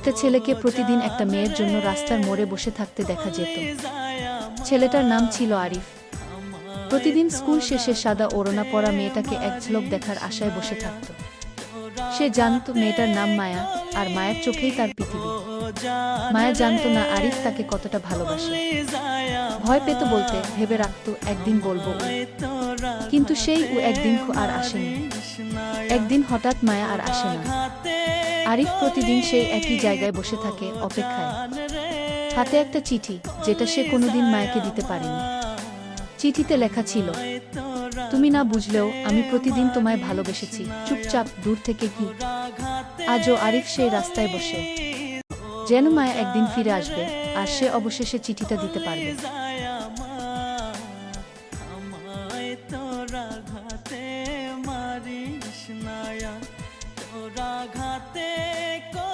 একটা ছেলেকে প্রতিদিন একটা মেয়ের জন্য রাস্তার মোড়ে বসে থাকতে দেখা যেত। ছেলেটার নাম ছিল আরিফ। প্রতিদিন স্কুল শেষে সাদা ওড়না পরা মেয়েটাকে এক ঝলক দেখার আশায় বসে থাকত। সে জানত মেয়েটার নাম মায়া আর মায়ের চোখেই তার পৃথিবী। মায়া জানত না আরিফ তাকে কতটা ভালোবাসে। ভয় পেত বলতে ভেবে রাখত, একদিন বলব কিন্তু সেই ও একদিন আর আসেনি। একদিন হঠাৎ মায়া আর আসে না। আরিফ প্রতিদিন সেই একই জায়গায় বসে থাকে, অপেক্ষায়। হাতে একটা চিঠি, যেটা সে কোনোদিন মায়াকে দিতে পারেনি। চিঠিতে লেখা ছিল, তুমি না বুঝলেও আমি প্রতিদিন তোমায় ভালোবেসেছি, চুপচাপ দূর থেকে কি? আজও আরিফ সেই রাস্তায় বসে। যেন মায়া একদিন ফিরে আসবে, আর সে অবশেষে চিঠিটা দিতে পারবে। তোরা ঘাতে মারিস নায়া রাঘাতে কো